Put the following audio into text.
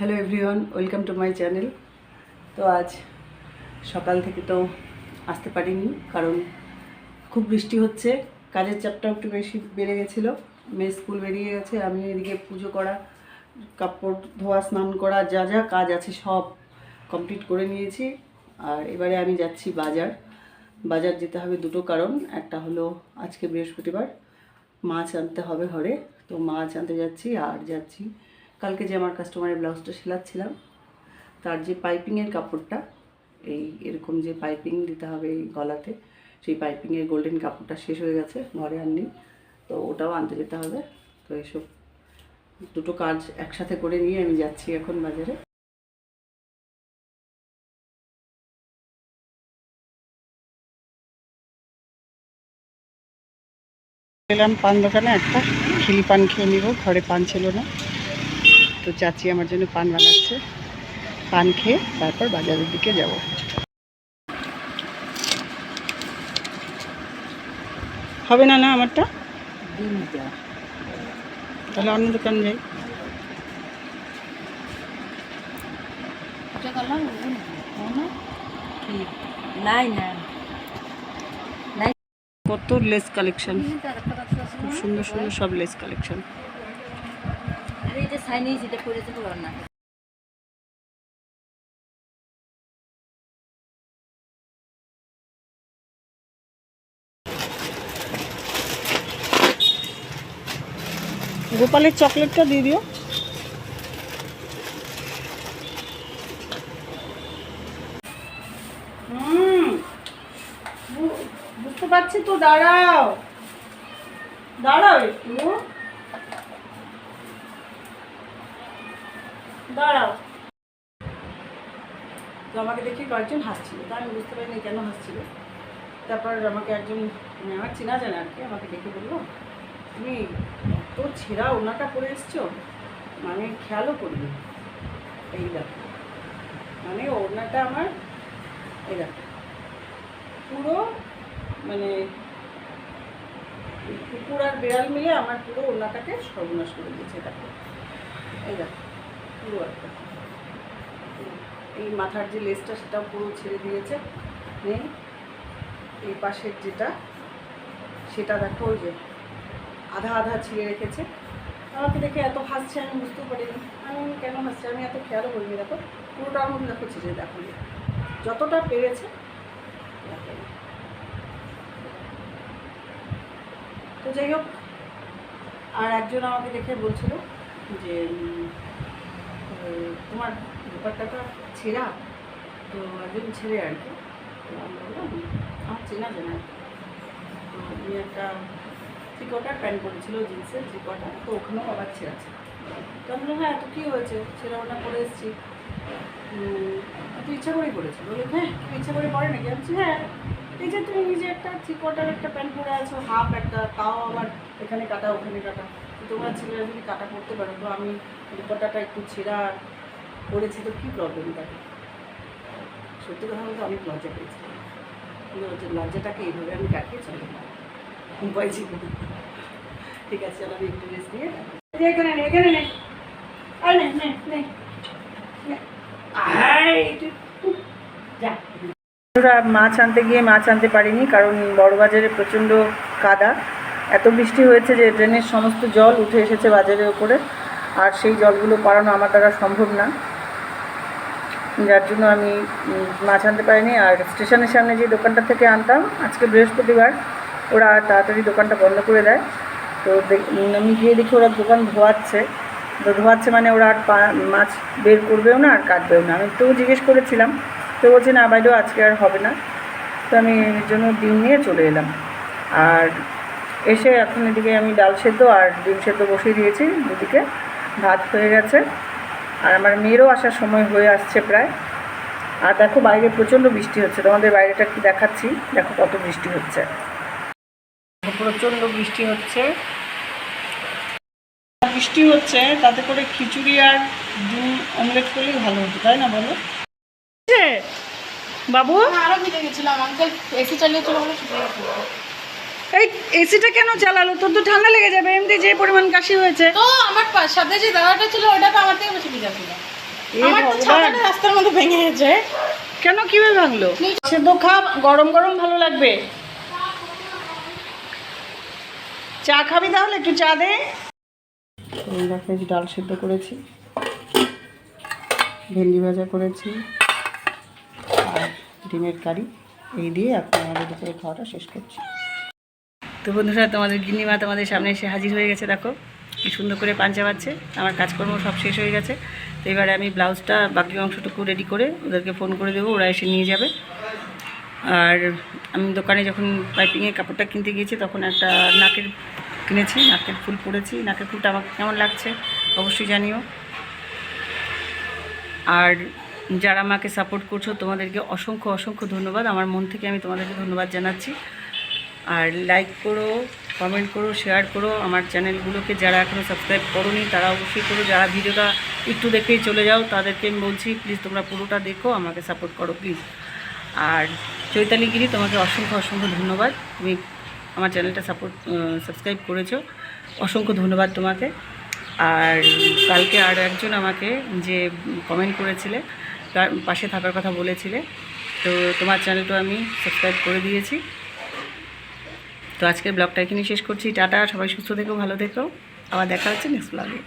Hello everyone, welcome to my channel. তো আজ সকাল থেকে তো আসতে পারিনি, কারণ খুব বৃষ্টি হচ্ছে, কাজের চাপটাও একটু বেশি বেড়ে গেছিল। মেয়ে স্কুল বেরিয়ে গেছে, আমি এদিকে পুজো করা, কাপড় ধোয়া, স্নান করা, যা যা কাজ আছে সব কমপ্লিট করে নিয়েছি। আর এবারে আমি যাচ্ছি বাজার। বাজার যেতে হবে দুটো কারণ, একটা হলো আজকে বৃহস্পতিবার, মাছ আনতে হবে ঘরে, তো মাছ আনতে যাচ্ছি আর যাচ্ছি কালকে যে আমার কাস্টমারের ব্লাউজটা সেলাচ্ছিলাম, তার যে পাইপিংয়ের কাপড়টা, এই এরকম যে পাইপিং দিতে হবে এই গলাতে, সেই পাইপিংয়ের গোল্ডেন কাপড়টা শেষ হয়ে গেছে, ঘরে আর তো ওটাও আনতে যেতে হবে। তো এসব দুটো কাজ একসাথে করে নিয়ে আমি যাচ্ছি এখন বাজারে। এলাম পান দোকানে একটা খিলি পান খেয়ে নিব, ঘরে পান ছিল না। তো চাচি আমার জন্য পান বানাচ্ছে। পান খেয়ে তারপর বাজারের দিকে যাব। হবে না না আমারটা? তাহলে অন্য দোকান যাই কত লেস কালেকশন? খুব সুন্দর সুন্দর সব লেস কালেকশন। আরে এটা সাইনিজ এটা পড়েছে পুরো না। গোপালের চকলেটটা দিয়ে দিও। বুঝতে পারছি তো দাঁড়াও। দাঁড়াও একটু। দাঁড়াও। তো আমাকে দেখে কয়েকজন হাসছিল। তা আমি বুঝতে পারিনি কেন হাসছিল। তারপর আমাকে একজন মানে আমার চেনা জানা আর কি আমাকে দেখে বলল, তুমি এত ছেঁড়া ওনাটা পরে এসছো মানে খেয়ালও করিনি এই দেখো মানে ওড়নাটা আমার, এই দেখো, পুরো মানে কুকুর আর বেড়াল মিলে আমার পুরো ওড়নাটাকে সর্বনাশ করে দিয়েছে দেখো এই দেখো। পুরো একটা। এই মাথার যে লেসটা সেটাও পুরো ছেড়ে দিয়েছে। নেই এই পাশের যেটা, সেটা দেখো ওই যে আধা আধা ছিঁড়ে রেখেছে। আমাকে দেখে এত হাসছে, আমি বুঝতেও পারিনি। আমি কেন হাসছি? আমি এত খেয়ালও করিনি, দেখো। পুরোটার মধ্যে দেখো ছিঁড়ে দেখো যতটা পেরেছে। তো যাই হোক, আর একজন আমাকে দেখে বলছিল যে তোমার ব্যাপারটা ছেঁড়া, তো একজন ছেড়ে আর কি। তো আমি বললাম, আমার চেনা জানা তো উনি একটা থ্রি কোয়ার্টার প্যান্ট পরেছিল, জিন্সের কোয়ার্টার তো ওখানেও আবার ছেঁড়াছে তো আমি বললাম হ্যাঁ তো কী হয়েছে? ছেঁড়া ওটা পরে এসেছি। তুই ইচ্ছা করেই পড়েছি বলে হ্যাঁ তুই ইচ্ছা করে পড়ে নাকি? আমি হ্যাঁ এই যে তুমি নিজে একটা থ্রি কোয়ার্টার একটা প্যান্ট পরে আছো, হাফ একটা, তাও আবার এখানে কাটা, ওখানে কাটা। তো তোমরা ছেলেরা যদি কাটা পড়তে পারো, তো আমি দুপাটাটা একটু ছেঁড়া করেছি, তো কী প্রবলেম থাকে সত্যি কথা বলতে অনেক লজ্জা পেয়েছি। লজ্জাটাকে এইভাবে আমি কাটিয়ে চলে উপায় ছিল। ঠিক আছে আমি একটু রেস্ট নিয়ে এখানে নে মাছ আনতে গিয়ে মাছ আনতে পারিনি, কারণ বড়বাজারে প্রচণ্ড কাদা। এত বৃষ্টি হয়েছে যে ড্রেনের সমস্ত জল উঠে এসেছে বাজারের ওপরে আর সেই জলগুলো পারানো আমার দ্বারা সম্ভব না। যার জন্য আমি মাছ আনতে পারিনি। আর স্টেশনের সামনে যে দোকানটা থেকে আনতাম, আজকে বৃহস্পতিবার, ওরা তাড়াতাড়ি দোকানটা বন্ধ করে দেয়। তো আমি গিয়ে দেখি ওরা দোকান ধোয়াচ্ছে। তো ধোয়াচ্ছে মানে ওরা আর মাছ বের করবেও না আর কাটবেও না। আমি তো জিজ্ঞেস করেছিলাম। তো বলছে, না বাইদেও আজকে আর হবে না। তো আমি এর জন্য ডিম নিয়ে চলে এলাম। আর এসে এখন এদিকে আমি ডাল সেদ্ধ আর ডিম সেদ্ধ বসিয়ে দিয়েছি দুদিকে ভাত হয়ে গেছে। আর আমার মেয়েরও আসার সময় হয়ে আসছে প্রায়। আর দেখো বাইরে প্রচণ্ড বৃষ্টি হচ্ছে তোমাদের বাইরেটা একটু দেখাচ্ছি। দেখো কত বৃষ্টি হচ্ছে। প্রচণ্ড বৃষ্টি হচ্ছে। বৃষ্টি হচ্ছে তাতে করে খিচুড়ি আর ডিম অমলেট করলেই ভালো হতো তাই না বলো? বাবু? আরও ভিজে গেছিলাম আঙ্কেল এসি চালিয়েছিল এই এসিটা কেন চালালো তোর তো ঠান্ডা লেগে যাবে এমনি যে পরিমাণ কাশি হয়েছে। তো আমার সাথে যে দাদাটা ছিল ওটা তো আমার থেকে বেশি ভিজা ছিল। আমার তো ছাতাটা রাস্তার মধ্যে ভেঙে গেছে। কেন কীভাবে ভাঙলো? সেদ্ধ খা গরম গরম ভালো লাগবে। চা খাবি তাহলে একটু চা দে। ডাল সেদ্ধ করেছি। ভেন্ডি ভাজা করেছি। আর ডিমের কারি। এই দিয়ে এখন আমাদের দুপুরে খাওয়াটা শেষ করছি। তো বন্ধুরা, তোমাদের গিন্নিমা তোমাদের সামনে এসে হাজির হয়ে গেছে, দেখো। কি সুন্দর করে পাঞ্চা পাচ্ছে আমার কাজকর্ম সব শেষ হয়ে গেছে। তো এবারে আমি ব্লাউজটা, বাকি অংশটুকু রেডি করে ওদেরকে ফোন করে দেবো, ওরা এসে নিয়ে যাবে। আর আমি দোকানে যখন পাইপিংয়ের কাপড়টা কিনতে গিয়েছি, তখন একটা নাকের কিনেছি, নাকের ফুল পরেছি। নাকের ফুলটা আমার কেমন লাগছে, অবশ্যই জানিও। আর যারা আমাকে সাপোর্ট করছ, তোমাদেরকে অসংখ্য অসংখ্য ধন্যবাদ। আমার মন থেকে আমি তোমাদেরকে ধন্যবাদ জানাচ্ছি। আর লাইক করো কমেন্ট করো শেয়ার করো। আমার চ্যানেলগুলোকে যারা এখনও সাবস্ক্রাইব করোনি, তারা অবশ্যই করো। যারা ভিডিওটা একটু দেখেই চলে যাও, তাদেরকে আমি বলছি প্লিজ তোমরা পুরোটা দেখো, আমাকে সাপোর্ট করো প্লিজ আর চৈতালি গিরি তোমাকে অসংখ্য অসংখ্য ধন্যবাদ। তুমি আমার চ্যানেলটা সাপোর্ট সাবস্ক্রাইব করেছ। অসংখ্য ধন্যবাদ তোমাকে। আর কালকে আর একজন আমাকে যে কমেন্ট করেছিলে, তার পাশে থাকার কথা বলেছিলে। তো তোমার চ্যানেলটা আমি সাবস্ক্রাইব করে দিয়েছি। তো আজকের ব্লগটা এখানে শেষ করছি। টাটা, সবাই সুস্থ থেকো, ভালো থেকো। আবার দেখা হচ্ছে নেক্সট ব্লগে